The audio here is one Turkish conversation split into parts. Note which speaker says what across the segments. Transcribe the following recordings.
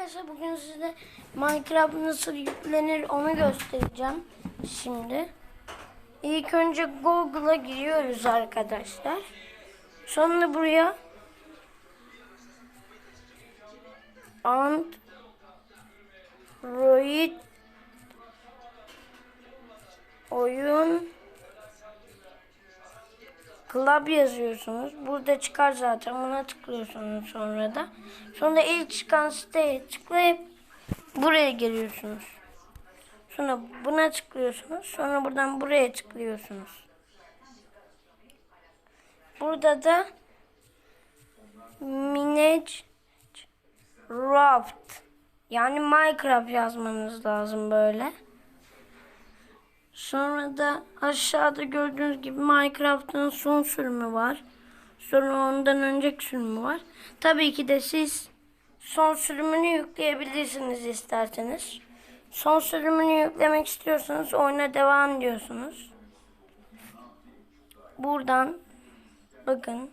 Speaker 1: arkadaşlar bugün size Minecraft nasıl yüklenir onu göstereceğim şimdi. İlk önce Google'a giriyoruz arkadaşlar. Sonra buraya Android oyun Club yazıyorsunuz. Burada çıkar zaten. Buna tıklıyorsunuz sonra da. Sonra ilk çıkan siteye tıklayıp buraya geliyorsunuz. Sonra buna tıklıyorsunuz. Sonra buradan buraya tıklıyorsunuz. Burada da Minage Raft yani Minecraft yazmanız lazım böyle. Sonra da aşağıda gördüğünüz gibi Minecraft'ın son sürümü var. Sonra ondan önceki sürümü var. Tabii ki de siz son sürümünü yükleyebilirsiniz isterseniz. Son sürümünü yüklemek istiyorsanız oyuna devam diyorsunuz. Buradan bakın.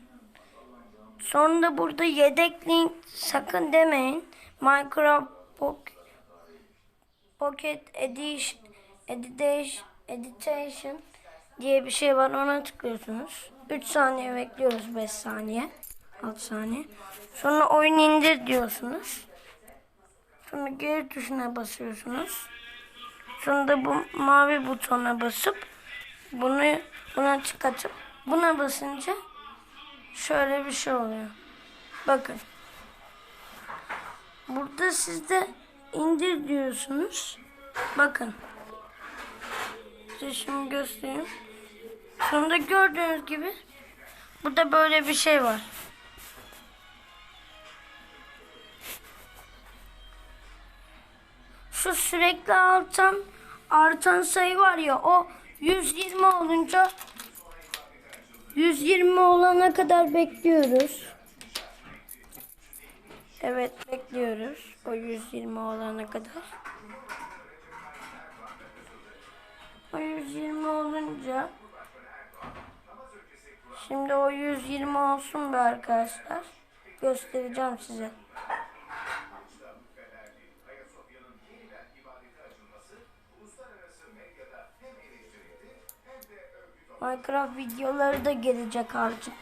Speaker 1: Sonra da burada yedek link sakın demeyin. Minecraft Pocket Pocket Edition, Editation, diye bir şey var. Ona tıklıyorsunuz. 3 saniye bekliyoruz 5 saniye. 6 saniye. Sonra oyun indir diyorsunuz. Sonra geri tuşuna basıyorsunuz. Sonra da bu mavi butona basıp bunu buna çıkartıp buna basınca şöyle bir şey oluyor. Bakın. Burada sizde indir diyorsunuz. Bakın. Size şimdi göstereyim. Sonunda gördüğünüz gibi burada böyle bir şey var. Şu sürekli artan artan sayı var ya o 120 olunca 120 olana kadar bekliyoruz. Evet bekliyoruz. O 120 olana kadar. O 120 olunca Şimdi o 120 olsun be arkadaşlar. Göstereceğim size. Minecraft videoları da gelecek artık.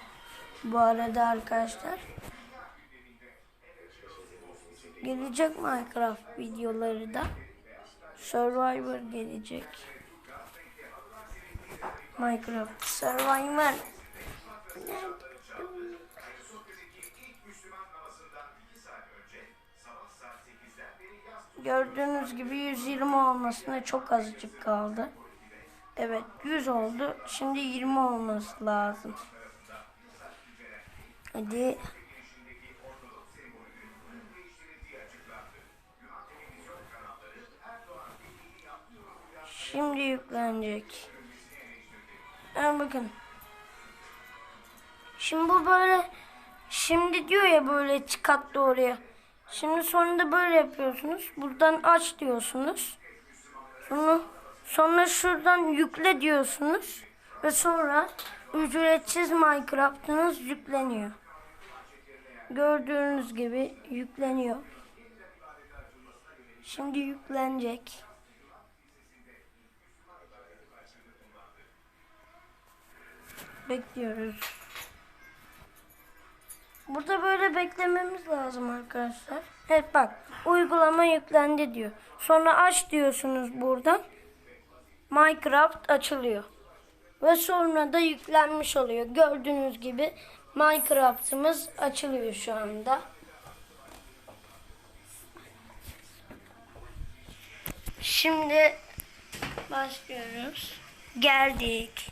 Speaker 1: Bu arada arkadaşlar. Gelecek Minecraft videoları da. Survivor gelecek. Minecraft Survivor. Gördüğünüz gibi 120 olmasına çok azıcık kaldı. Evet 100 oldu. Şimdi 20 olması lazım. Hadi. Şimdi yüklenecek. Ha, bakın. Şimdi bu böyle şimdi diyor ya böyle çıkarttı oraya. Şimdi sonunda böyle yapıyorsunuz. Buradan aç diyorsunuz. Sonra sonra şuradan yükle diyorsunuz ve sonra ücretsiz Minecraft'ınız yükleniyor. Gördüğünüz gibi yükleniyor. Şimdi yüklenecek. Bekliyoruz. Burada böyle beklememiz lazım arkadaşlar. Evet bak uygulama yüklendi diyor. Sonra aç diyorsunuz buradan. Minecraft açılıyor. Ve sonra da yüklenmiş oluyor. Gördüğünüz gibi Minecraft'ımız açılıyor şu anda. Şimdi başlıyoruz. Geldik.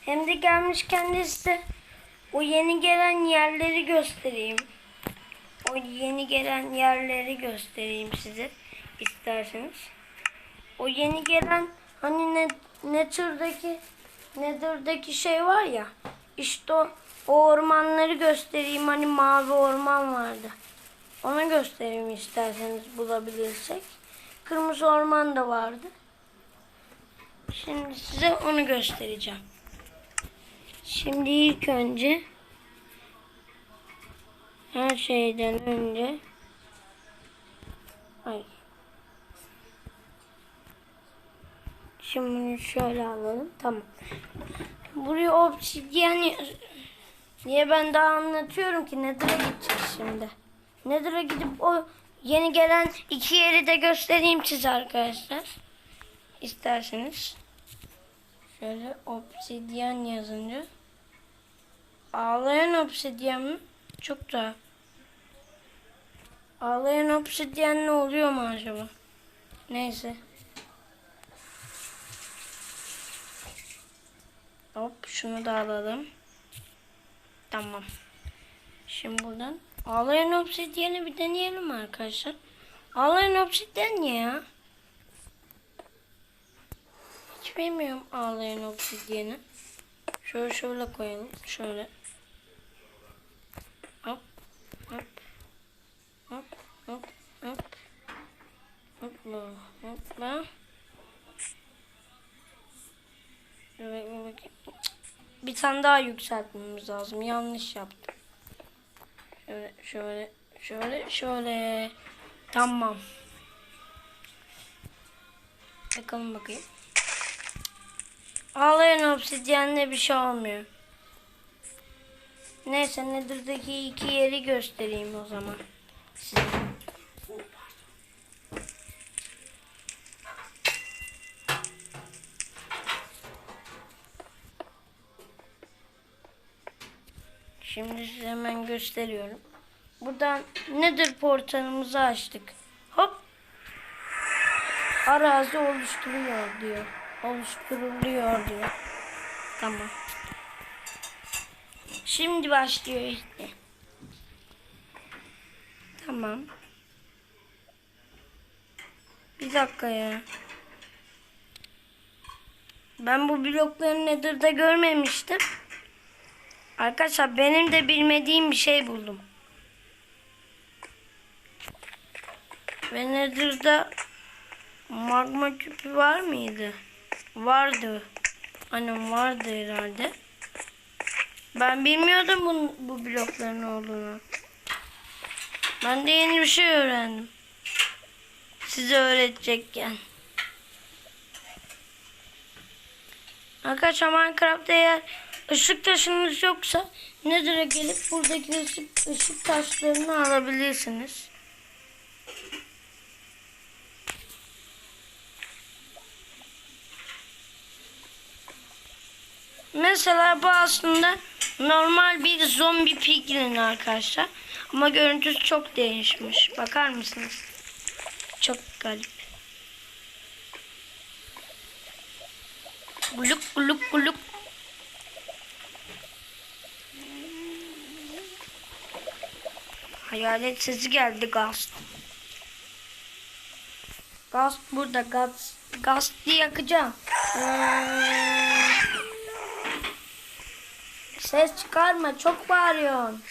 Speaker 1: Hem de gelmişken de size o yeni gelen yerleri göstereyim. O yeni gelen yerleri göstereyim size isterseniz. O yeni gelen hani ne Nether'daki Nether'daki şey var ya işte o, o ormanları göstereyim hani mavi orman vardı. Onu göstereyim isterseniz bulabilirsek. Kırmızı orman da vardı. Şimdi size onu göstereceğim. Şimdi ilk önce her şeyden önce Hayır. Şimdi şöyle alalım. Tamam. Buraya obsidyen Niye ben daha anlatıyorum ki Nether'a gideceğiz şimdi. Nether'a gidip o yeni gelen iki yeri de göstereyim size arkadaşlar. İsterseniz. Şöyle obsidyen yazınca. Ağlayan obsidyen mi? Çok da. Ağlayan obsidyen ne oluyor mu acaba? Neyse. Hop şunu da alalım. Tamam. Şimdi buradan ağlayan obsidyeni bir deneyelim arkadaşlar. Ağlayan obsidyen ne ya? Hiç bilmiyorum ağlayan obsidyeni. Şöyle şöyle koyalım. Şöyle. Hop. Hop. Hop. Hop. Hop. Hopla. Hopla. Bakayım. Bir tane daha yükseltmemiz lazım. Yanlış yaptım. Şöyle şöyle şöyle şöyle. Tamam. Bakalım bakayım. Ağlayan obsidyenle bir şey olmuyor. Neyse Nether'daki iki yeri göstereyim o zaman. Şimdi size hemen gösteriyorum. Buradan Nether portalımızı açtık. Hop. Arazi oluşturuyor diyor. Oluşturuluyor diyor. Tamam. Şimdi başlıyor işte. Tamam. Bir dakika ya. Ben bu blokları Nether'da görmemiştim. Arkadaşlar benim de bilmediğim bir şey buldum. Ve Nether'da magma küpü var mıydı? Vardı. Annem vardı herhalde. Ben bilmiyordum bu, bu blokların olduğunu. Ben de yeni bir şey öğrendim. Size öğretecekken. Arkadaşlar Minecraft'ta eğer ışık taşınız yoksa Nether'a gelip buradaki ışık, ışık taşlarını alabilirsiniz. Mesela bu aslında normal bir zombi piglin arkadaşlar. Ama görüntüsü çok değişmiş. Bakar mısınız? Çok garip. Guluk guluk guluk. Hayalet sesi geldi Gast. Gast burada Gast. Gast'ı yakacağım. Hmm. Ses çıkarma çok bağırıyorsun.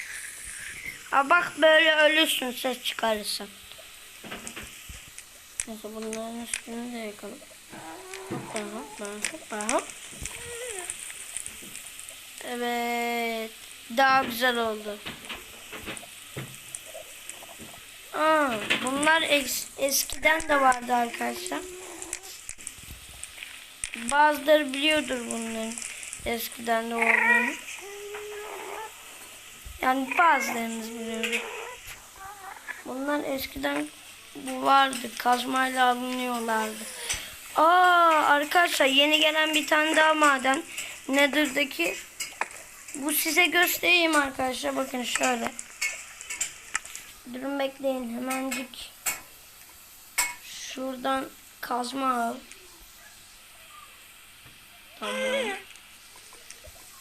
Speaker 1: Ha bak böyle ölürsün ses çıkarırsan. Neyse bunların üstünü de yakalım. Hoppa hoppa hoppa hop. Evet. Daha güzel oldu. Aa, bunlar es- eskiden de vardı arkadaşlar. Bazıları biliyordur bunların eskiden de olduğunu. Yani bazılarınız biliyordur. Bunlar eskiden bu vardı. Kazmayla alınıyorlardı. Aa arkadaşlar yeni gelen bir tane daha maden. Nether'daki bu size göstereyim arkadaşlar. Bakın şöyle. Durun bekleyin hemencik. Şuradan kazma al. Tamam.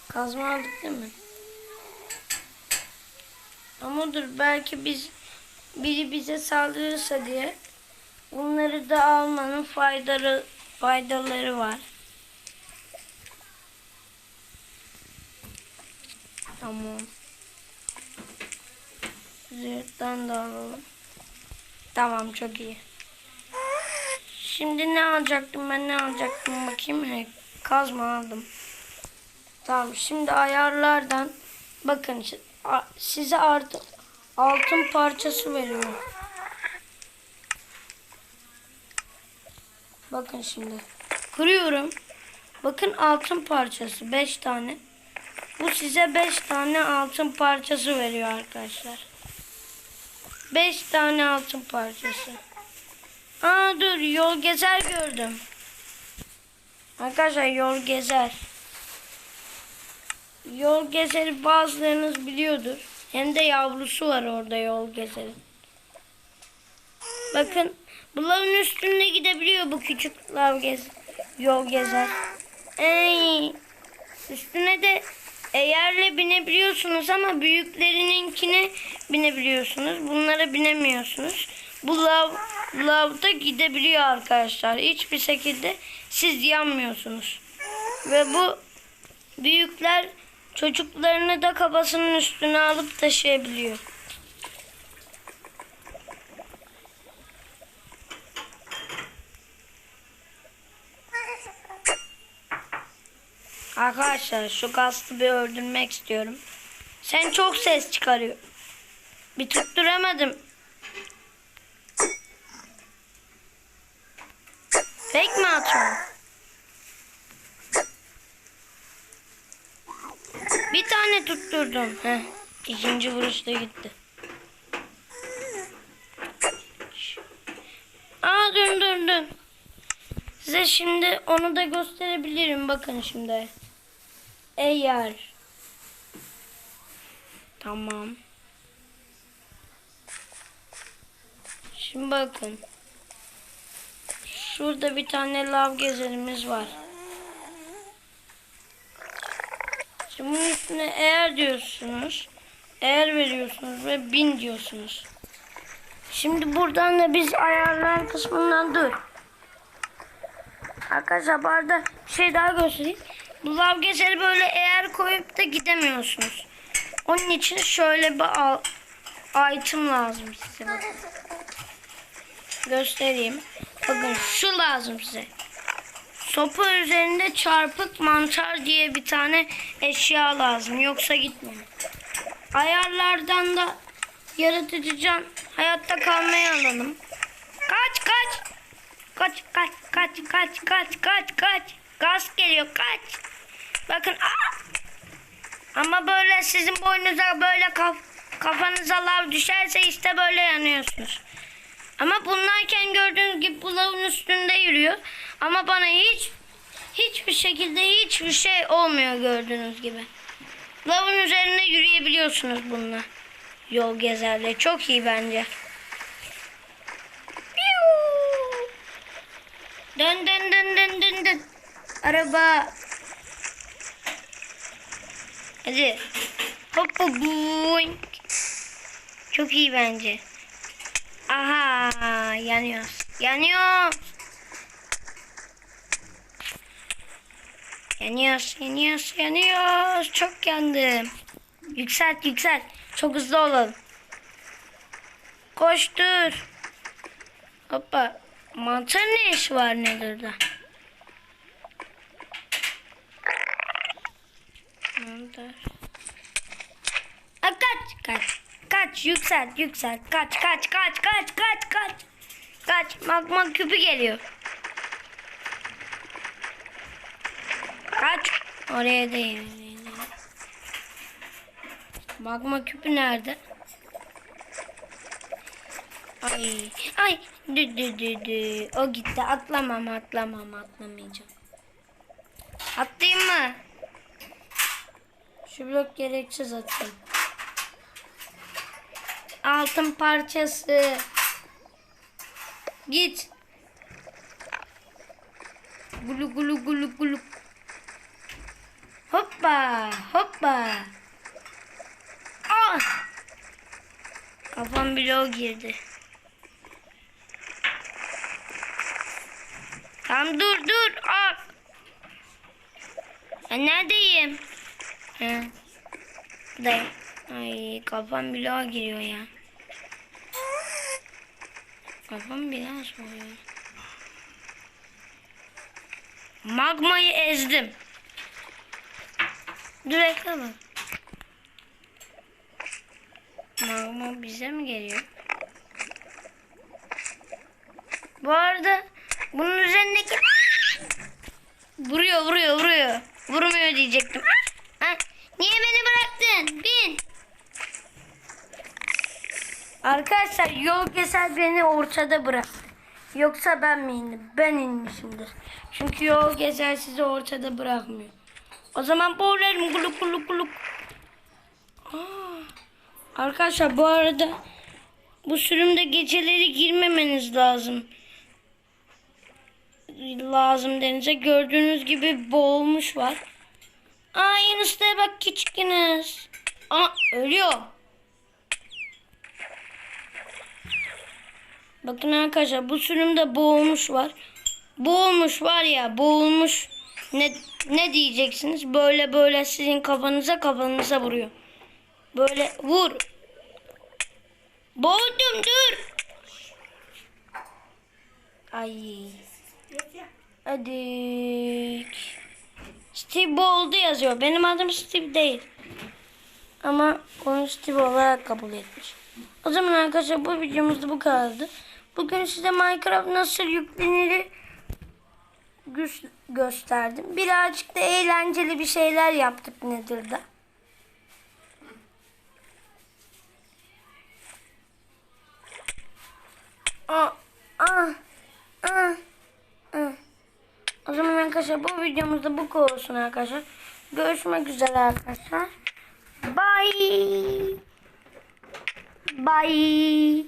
Speaker 1: Kazma aldık değil mi? Ama dur belki biz biri bize saldırırsa diye bunları da almanın faydaları faydaları var. Tamam. Zırhtan da alalım. Tamam çok iyi. Şimdi ne alacaktım ben ne alacaktım bakayım. He, kazma aldım. Tamam şimdi ayarlardan bakın size artı altın parçası veriyor. Bakın şimdi. Kırıyorum. Bakın altın parçası 5 tane. Bu size 5 tane altın parçası veriyor arkadaşlar. 5 tane altın parçası. Aa dur yol gezer gördüm. Arkadaşlar yol gezer. Yol gezeri bazılarınız biliyordur. Hem de yavrusu var orada yol gezeri. Bakın bu lavın üstünde gidebiliyor bu küçük lav gez yol gezer. Ey, üstüne de eğerle binebiliyorsunuz ama büyüklerininkine binebiliyorsunuz. Bunlara binemiyorsunuz. Bu lav lavda gidebiliyor arkadaşlar. Hiçbir şekilde siz yanmıyorsunuz. Ve bu büyükler çocuklarını da kafasının üstüne alıp taşıyabiliyor. Arkadaşlar şu gazlı bir öldürmek istiyorum. Sen çok ses çıkarıyor. Bir tutturamadım. Fake mi atıyorsun? Bir tane tutturdum. Heh. İkinci vuruşta gitti. Aa dön. Size şimdi onu da gösterebilirim. Bakın şimdi. Eğer. Tamam. Şimdi bakın. Şurada bir tane lav gezerimiz var. Şimdi bunun üstüne eğer diyorsunuz. Eğer veriyorsunuz ve bin diyorsunuz. Şimdi buradan da biz ayarlar kısmından dur. Arkadaşlar bir şey daha göstereyim. Bu lav gezeri böyle eğer koyup da gidemiyorsunuz. Onun için şöyle bir item lazım size. Göstereyim. Bakın şu lazım size. Sopa üzerinde çarpık mantar diye bir tane eşya lazım. Yoksa gitmiyor. Ayarlardan da yaratıcı can hayatta kalmayı alalım. Kaç kaç. Kaç kaç kaç kaç kaç kaç kaç. Gaz geliyor kaç. Bakın aa! Ama böyle sizin boynunuza böyle kaf kafanıza lav düşerse işte böyle yanıyorsunuz. Ama bunlarken gördüğünüz gibi bu lavın üstünde yürüyor. Ama bana hiç hiçbir şekilde hiçbir şey olmuyor gördüğünüz gibi. Lavın üzerinde yürüyebiliyorsunuz bununla. Yol gezerle. Çok iyi bence. Dön dön dön dön dön dön. Araba. Hadi. Hoppa boink. Çok iyi bence. Aha yanıyoruz. Yanıyor. Yanıyoruz, yanıyoruz, yanıyoruz. Çok yandım. Yükselt, yükselt. Çok hızlı olalım. Koştur. Hoppa. Mantar ne işi var nedir da? Mantar. Ha, kaç, kaç. Kaç, yükselt, yükselt. Kaç, kaç, kaç, kaç, kaç, kaç. Kaç, magma küpü geliyor. Kaç. Oraya değil. Magma küpü nerede? Ay, ay, dü dü dü dü. O gitti. Atlamam, atlamam, atlamayacağım. Atlayayım mı? Şu blok gereksiz atayım. Altın parçası. Git. Gulu gulu gulu gulu. Hoppa, hoppa. Ah! Kafam bloğa girdi. Tamam dur dur. Al. Ben neredeyim? He. Buradayım. Ay kafam bloğa giriyor ya. Kafam biraz soruyor. Magmayı ezdim. Dur bak. Magma bize mi geliyor? Bu arada bunun üzerindeki vuruyor vuruyor vuruyor. Vurmuyor diyecektim. Ha, niye beni bıraktın? Bin. Arkadaşlar yol keser beni ortada bıraktı. Yoksa ben mi indim? Ben inmişimdir. Çünkü yol gezer sizi ortada bırakmıyor. O zaman boğularım kuluk kuluk kuluk. Aa, Arkadaşlar bu arada bu sürümde geceleri girmemeniz lazım. Lazım denize. Gördüğünüz gibi boğulmuş var. Aa Yunus'ta bak küçük Yunus. Aa ölüyor. Bakın arkadaşlar bu sürümde boğulmuş var. Boğulmuş var ya boğulmuş. Ne, ne diyeceksiniz? Böyle böyle sizin kafanıza kafanıza vuruyor. Böyle vur. Boğdum dur. Ay. Hadi. Steve boğuldu yazıyor. Benim adım Steve değil. Ama onu Steve olarak kabul etmiş. O zaman arkadaşlar bu videomuzda bu kadardı. Bugün size Minecraft nasıl yüklenir gö- gösterdim. Birazcık da eğlenceli bir şeyler yaptık Nether'da. Aa, ah, ah, ah. O zaman arkadaşlar bu videomuzda bu olsun arkadaşlar. Görüşmek üzere arkadaşlar. Bye. Bye.